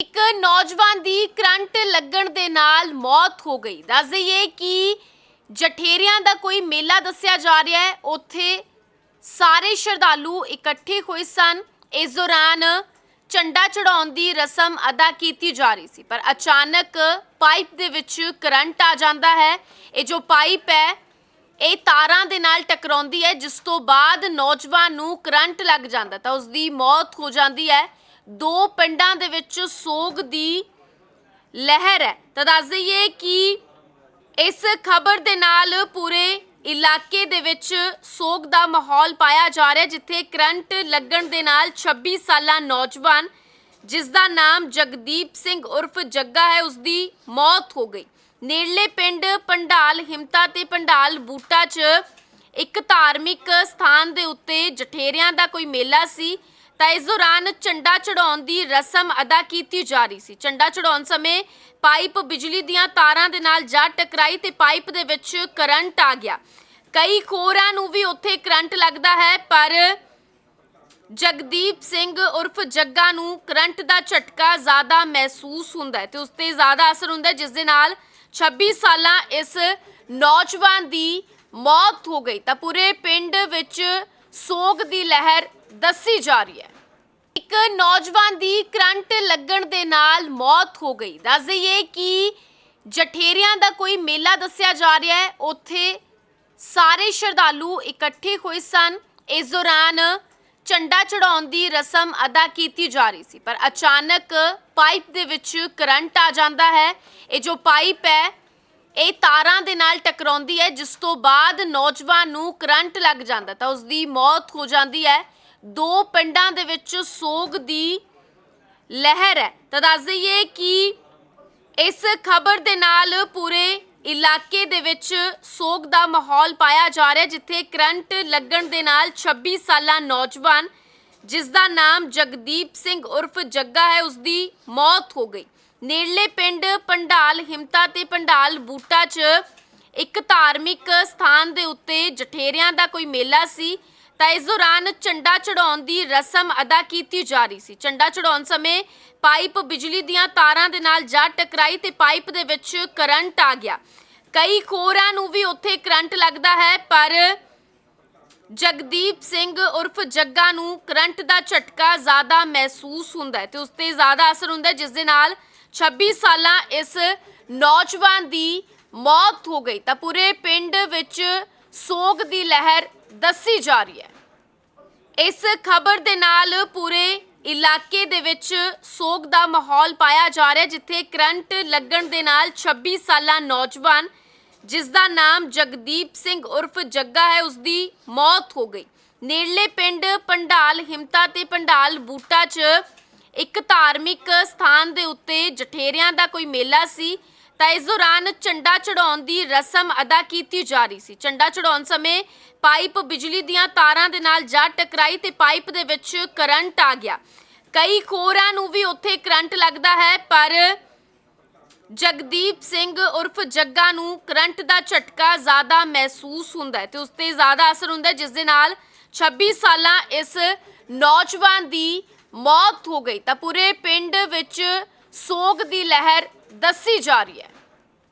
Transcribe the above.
ਇੱਕ ਨੌਜਵਾਨ ਦੀ ਕਰੰਟ ਲੱਗਣ ਦੇ ਨਾਲ ਮੌਤ ਹੋ ਗਈ। ਦੱਸ ਦਈਏ ਕਿ ਜਠੇਰਿਆਂ ਦਾ ਕੋਈ ਮੇਲਾ ਦੱਸਿਆ ਜਾ ਰਿਹਾ ਹੈ। ਉੱਥੇ ਸਾਰੇ ਸ਼ਰਧਾਲੂ ਇਕੱਠੇ ਹੋਏ ਸਨ। ਇਸ ਦੌਰਾਨ ਝੰਡਾ ਚੜਾਉਣ ਦੀ ਰਸਮ ਅਦਾ ਕੀਤੀ ਜਾ ਰਹੀ ਸੀ, ਪਰ ਅਚਾਨਕ ਪਾਈਪ ਦੇ ਵਿੱਚ ਕਰੰਟ ਆ ਜਾਂਦਾ ਹੈ। ਇਹ ਜੋ ਪਾਈਪ ਹੈ, ਇਹ ਤਾਰਾਂ ਦੇ ਨਾਲ ਟਕਰਾਉਂਦੀ ਹੈ, ਜਿਸ ਤੋਂ ਬਾਅਦ ਨੌਜਵਾਨ ਨੂੰ ਕਰੰਟ ਲੱਗ ਜਾਂਦਾ ਤਾਂ ਉਸ ਦੀ ਮੌਤ ਹੋ ਜਾਂਦੀ ਹੈ। ਦੋ ਪਿੰਡਾਂ ਦੇ ਵਿੱਚ ਸੋਗ ਦੀ ਲਹਿਰ ਹੈ। ਤਾਂ ਦੱਸ ਦਈਏ ਕਿ ਇਸ ਖਬਰ ਦੇ ਨਾਲ ਪੂਰੇ ਇਲਾਕੇ ਦੇ ਵਿੱਚ ਸੋਗ ਦਾ ਮਾਹੌਲ ਪਾਇਆ ਜਾ ਰਿਹਾ ਜਿੱਥੇ ਕਰੰਟ ਲੱਗਣ ਦੇ ਨਾਲ 26 ਸਾਲਾ ਨੌਜਵਾਨ, ਜਿਸ ਦਾ ਨਾਮ ਜਗਦੀਪ ਸਿੰਘ ਉਰਫ ਜੱਗਾ ਹੈ, ਉਸ ਦੀ ਮੌਤ ਹੋ ਗਈ। ਨੇੜਲੇ ਪਿੰਡ ਪੰਡਾਲ ਹਿੰਮਤਾ ਤੇ ਪੰਡਾਲ ਬੂਟਾ 'ਚ ਇੱਕ ਧਾਰਮਿਕ ਸਥਾਨ ਦੇ ਉੱਤੇ ਜਠੇਰਿਆਂ ਦਾ ਕੋਈ ਮੇਲਾ ਸੀ। ਤਾਂ ਇਸ ਦੌਰਾਨ ਝੰਡਾ ਚੜਾਉਣ ਦੀ ਰਸਮ ਅਦਾ ਕੀਤੀ ਜਾ ਰਹੀ ਸੀ। ਝੰਡਾ ਚੜਾਉਣ ਸਮੇਂ ਪਾਈਪ ਬਿਜਲੀ ਦੀਆਂ ਤਾਰਾਂ ਦੇ ਨਾਲ ਜਾ ਟਕਰਾਈ ਤੇ ਪਾਈਪ ਦੇ ਵਿੱਚ ਕਰੰਟ ਆ ਗਿਆ। ਕਈ ਖੋਰਾਂ ਨੂੰ ਵੀ ਉੱਥੇ ਕਰੰਟ ਲੱਗਦਾ ਹੈ, ਪਰ ਜਗਦੀਪ ਸਿੰਘ ਉਰਫ ਜੱਗਾ ਨੂੰ ਕਰੰਟ ਦਾ ਝਟਕਾ ਜ਼ਿਆਦਾ ਮਹਿਸੂਸ ਹੁੰਦਾ ਹੈ ਤੇ ਉਸ ਤੇ ਜ਼ਿਆਦਾ ਅਸਰ ਹੁੰਦਾ ਹੈ, ਜਿਸ ਦੇ ਨਾਲ 26 ਸਾਲਾਂ ਇਸ ਨੌਜਵਾਨ ਦੀ ਮੌਤ ਹੋ ਗਈ। ਤਾਂ ਪੂਰੇ ਪਿੰਡ ਵਿੱਚ ਸੋਗ ਦੀ ਲਹਿਰ ਦੱਸੀ ਜਾ ਰਹੀ ਹੈ। ਇੱਕ ਨੌਜਵਾਨ ਦੀ ਕਰੰਟ ਲੱਗਣ ਦੇ ਨਾਲ ਮੌਤ ਹੋ ਗਈ। ਦੱਸ ਦਈਏ ਕਿ ਜਠੇਰਿਆਂ ਦਾ ਕੋਈ ਮੇਲਾ ਦੱਸਿਆ ਜਾ ਰਿਹਾ ਹੈ। ਉੱਥੇ ਸਾਰੇ ਸ਼ਰਧਾਲੂ ਇਕੱਠੇ ਹੋਏ ਸਨ। ਇਸ ਦੌਰਾਨ ਝੰਡਾ ਚੜਾਉਣ ਦੀ ਰਸਮ ਅਦਾ ਕੀਤੀ ਜਾ ਰਹੀ ਸੀ। ਪਰ ਅਚਾਨਕ ਪਾਈਪ ਦੇ ਵਿੱਚ ਕਰੰਟ ਆ ਜਾਂਦਾ ਹੈ। ਇਹ ਜੋ ਪਾਈਪ ਹੈ, ਇਹ ਤਾਰਾਂ ਦੇ ਨਾਲ ਟਕਰਾਉਂਦੀ ਹੈ, ਜਿਸ ਤੋਂ ਬਾਅਦ ਨੌਜਵਾਨ ਨੂੰ ਕਰੰਟ ਲੱਗ ਜਾਂਦਾ ਤਾਂ ਉਸ ਦੀ ਮੌਤ ਹੋ ਜਾਂਦੀ ਹੈ। ਦੋ ਪਿੰਡਾਂ ਦੇ ਵਿੱਚ ਸੋਗ ਦੀ ਲਹਿਰ ਹੈ। ਤਾਂ ਦੱਸ ਦਈਏ ਕਿ ਇਸ ਖਬਰ ਦੇ ਨਾਲ ਪੂਰੇ ਇਲਾਕੇ ਦੇ ਵਿੱਚ ਸੋਗ ਦਾ ਮਾਹੌਲ ਪਾਇਆ ਜਾ ਰਿਹਾ ਜਿੱਥੇ ਕਰੰਟ ਲੱਗਣ ਦੇ ਨਾਲ 26 ਸਾਲਾ ਨੌਜਵਾਨ, ਜਿਸ ਦਾ ਨਾਮ ਜਗਦੀਪ ਸਿੰਘ ਉਰਫ ਜੱਗਾ ਹੈ, ਉਸ ਦੀ ਮੌਤ ਹੋ ਗਈ। ਨੇੜਲੇ ਪਿੰਡ ਪੰਡਾਲ ਹਿੰਮਤਾ ਤੇ ਪੰਡਾਲ ਬੂਟਾ 'ਚ ਇੱਕ ਧਾਰਮਿਕ ਸਥਾਨ ਦੇ ਉੱਤੇ ਜਠੇਰਿਆਂ ਦਾ ਕੋਈ ਮੇਲਾ ਸੀ। ਤਾਂ ਇਸ ਦੌਰਾਨ ਝੰਡਾ ਚੜਾਉਣ ਦੀ ਰਸਮ ਅਦਾ ਕੀਤੀ ਜਾ ਰਹੀ ਸੀ। ਝੰਡਾ ਚੜਾਉਣ ਸਮੇਂ ਪਾਈਪ ਬਿਜਲੀ ਦੀਆਂ ਤਾਰਾਂ ਦੇ ਨਾਲ ਜਾ ਟਕਰਾਈ ਤੇ ਪਾਈਪ ਦੇ ਵਿੱਚ ਕਰੰਟ ਆ ਗਿਆ। ਕਈ ਖੋਰਾਂ ਨੂੰ ਵੀ ਉੱਥੇ ਕਰੰਟ ਲੱਗਦਾ ਹੈ, ਪਰ ਜਗਦੀਪ ਸਿੰਘ ਉਰਫ ਜੱਗਾ ਨੂੰ ਕਰੰਟ ਦਾ ਝਟਕਾ ਜ਼ਿਆਦਾ ਮਹਿਸੂਸ ਹੁੰਦਾ ਹੈ ਤੇ ਉਸ ਤੇ ਜ਼ਿਆਦਾ ਅਸਰ ਹੁੰਦਾ ਹੈ, ਜਿਸ ਦੇ ਨਾਲ 26 ਸਾਲਾਂ ਇਸ ਨੌਜਵਾਨ ਦੀ ਮੌਤ ਹੋ ਗਈ। ਤਾਂ ਪੂਰੇ ਪਿੰਡ ਵਿੱਚ ਸੋਗ ਦੀ ਲਹਿਰ ਦੱਸੀ ਜਾ ਰਹੀ ਹੈ। ਇਸ ਖਬਰ ਦੇ ਨਾਲ ਪੂਰੇ ਇਲਾਕੇ ਦੇ ਵਿੱਚ ਸੋਗ ਦਾ ਮਾਹੌਲ ਪਾਇਆ ਜਾ ਰਿਹਾ ਜਿੱਥੇ ਕਰੰਟ ਲੱਗਣ ਦੇ ਨਾਲ 26 ਸਾਲਾ ਨੌਜਵਾਨ, ਜਿਸ ਦਾ ਨਾਮ ਜਗਦੀਪ ਸਿੰਘ ਉਰਫ ਜੱਗਾ ਹੈ, ਉਸ ਦੀ ਮੌਤ ਹੋ ਗਈ। ਨੇੜਲੇ ਪਿੰਡ ਪੰਡਾਲ ਹਿਮਤਾ ਤੇ ਪੰਡਾਲ ਬੂਟਾ 'ਚ ਇੱਕ ਧਾਰਮਿਕ ਸਥਾਨ ਦੇ ਉੱਤੇ ਜਠੇਰਿਆਂ ਦਾ ਕੋਈ ਮੇਲਾ ਸੀ। ਤਾਂ ਇਸ ਦੌਰਾਨ ਝੰਡਾ ਚੜਾਉਣ ਦੀ ਰਸਮ ਅਦਾ ਕੀਤੀ ਜਾ ਰਹੀ ਸੀ। ਝੰਡਾ ਚੜਾਉਣ ਸਮੇਂ ਪਾਈਪ ਬਿਜਲੀ ਦੀਆਂ ਤਾਰਾਂ ਦੇ ਨਾਲ ਜਾ ਟਕਰਾਈ ਤੇ ਪਾਈਪ ਦੇ ਵਿੱਚ ਕਰੰਟ ਆ ਗਿਆ। ਕਈ ਖੋਰਾਂ ਨੂੰ ਵੀ ਉੱਥੇ ਕਰੰਟ ਲੱਗਦਾ ਹੈ, ਪਰ ਜਗਦੀਪ ਸਿੰਘ ਉਰਫ ਜੱਗਾ ਨੂੰ ਕਰੰਟ ਦਾ ਝਟਕਾ ਜ਼ਿਆਦਾ ਮਹਿਸੂਸ ਹੁੰਦਾ ਹੈ ਤੇ ਉਸ ਤੇ ਜ਼ਿਆਦਾ ਅਸਰ ਹੁੰਦਾ ਹੈ, ਜਿਸ ਦੇ ਨਾਲ 26 ਸਾਲਾਂ ਇਸ ਨੌਜਵਾਨ ਦੀ ਮੌਤ ਹੋ ਗਈ। ਤਾਂ ਪੂਰੇ ਪਿੰਡ ਵਿੱਚ ਸੋਗ ਦੀ ਲਹਿਰ ਦੱਸੀ ਜਾ ਰਹੀ ਹੈ।